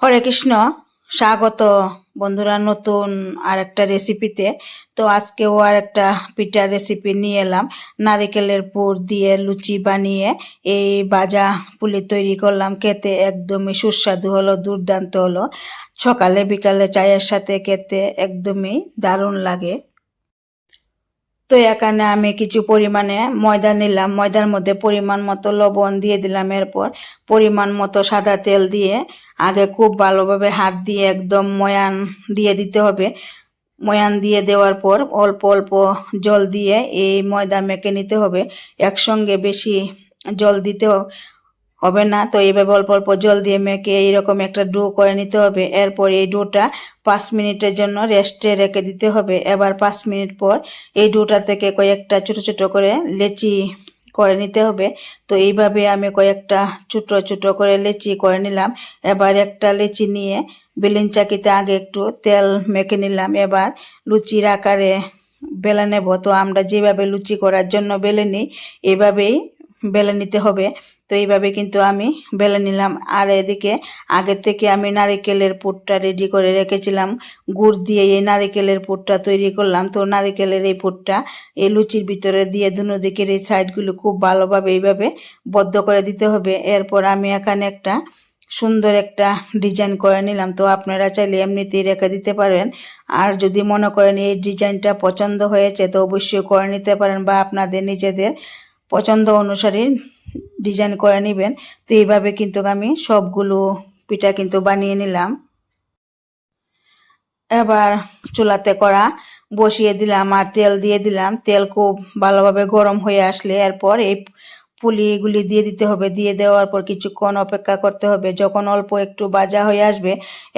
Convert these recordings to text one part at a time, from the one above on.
হরে কৃষ্ণ। স্বাগত বন্ধুরা নতুন আর একটা রেসিপিতে তো আজকেও আর একটা পিঠার রেসিপি নিয়ে এলাম। নারিকেলের পুর দিয়ে লুচি বানিয়ে এই বাজা পুলি তৈরি করলাম। খেতে একদমই সুস্বাদু হলো, দুর্দান্ত হলো। সকালে বিকালে চায়ের সাথে খেতে একদমই দারুণ লাগে। তো এখানে আমি কিছু পরিমাণে ময়দা নিলাম। ময়দার মধ্যে পরিমাণ মতো লবণ দিয়ে দিলাম এরপর। পরিমাণ মতো সাদা তেল দিয়ে আগে খুব ভালোভাবে হাত দিয়ে একদম ময়ান দিয়ে দিতে হবে। ময়ান দিয়ে দেওয়ার পর অল্প অল্প জল দিয়ে এই ময়দা মেখে নিতে হবে। একসঙ্গে বেশি জল দিতে হবে না। তো এইভাবে অল্প অল্প জল দিয়ে মেখে এইরকম একটা ডো করে নিতে হবে। এরপর এই ডোটা পাঁচ মিনিটের জন্য রেস্টে রেখে দিতে হবে। এবার পাঁচ মিনিট পর এই ডোটা থেকে কয়েকটা ছোট ছোট করে লেচি করে নিতে হবে। তো এইভাবে আমি কয়েকটা ছোট ছোট করে লেচি করে নিলাম। এবার একটা লেচি নিয়ে বেলিন চাকিতে আগে একটু তেল মেখে নিলাম। এবার লুচির আকারে বেলে নেব। তো আমরা যেভাবে লুচি করার জন্য বেলে নিই, এভাবেই বেলে নিতে হবে। তো এইভাবে কিন্তু আমি বেলে নিলাম। আর এদিকে আগে থেকে আমি নারিকেলের পুরটা রেডি করে রেখেছিলাম। গুড় দিয়ে এই নারিকেলের পুরটা তৈরি করলাম। তো নারিকেলের এই পুরটা এই লুচির ভিতরে দিয়ে দুনো দিকের এই সাইডগুলো খুব ভালোভাবে এইভাবে বদ্ধ করে দিতে হবে। এরপর আমি এখানে একটা সুন্দর একটা ডিজাইন করে নিলাম। তো আপনারা চাইলে এমনিতেই রেখে দিতে পারেন। আর যদি মনে করেন এই ডিজাইনটা পছন্দ হয়েছে, তো অবশ্যই করে নিতে পারেন বা আপনাদের নিজেদের পছন্দ অনুসারে ডিজাইন করে নেবেন। তো এইভাবে কিন্তু আমি সবগুলো পিঠা কিন্তু বানিয়ে নিলাম। এবার চুলাতে করা বসিয়ে দিলাম আর তেল দিয়ে দিলাম। তেল খুব ভালোভাবে গরম হয়ে আসলে এরপর এই পুলিগুলি দিয়ে দিতে হবে। দিয়ে দেওয়ার পর কিছুক্ষণ অপেক্ষা করতে হবে। যখন অল্প একটু বাজা হয়ে আসবে,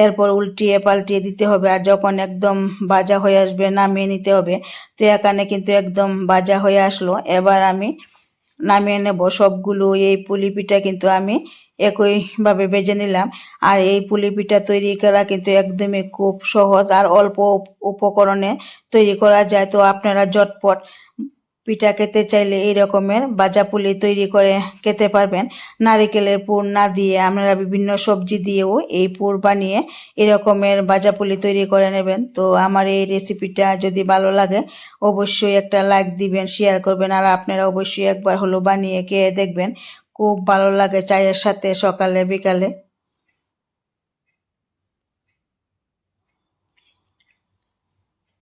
এরপর উল্টিয়ে পাল্টিয়ে দিতে হবে। আর যখন একদম বাজা হয়ে আসবে, নামিয়ে নিতে হবে। তো এখানে কিন্তু একদম বাজা হয়ে আসলো। এবার আমি নামিয়ে নেব। সবগুলো এই পুলি পিঠা কিন্তু আমি একইভাবে বেজে নিলাম। আর এই পুলি পিঠা তৈরি করা কিন্তু একদমই খুব সহজ আর অল্প উপকরণে তৈরি করা যায়। তো আপনারা ঝটপট পিঠা খেতে চাইলে এই রকমের বাজা পুলি তৈরি করে খেতে পারবেন। নারিকেলের পুর না দিয়ে আপনারা বিভিন্ন সবজি দিয়েও এই পুর বানিয়ে এরকমের বাজা পুলি তৈরি করে নেবেন। তো আমার এই রেসিপিটা যদি ভালো লাগে, অবশ্যই একটা লাইক দিবেন, শেয়ার করবেন, আর আপনারা অবশ্যই একবার হলো বানিয়ে খেয়ে দেখবেন। খুব ভালো লাগে চায়ের সাথে সকালে, বিকালে।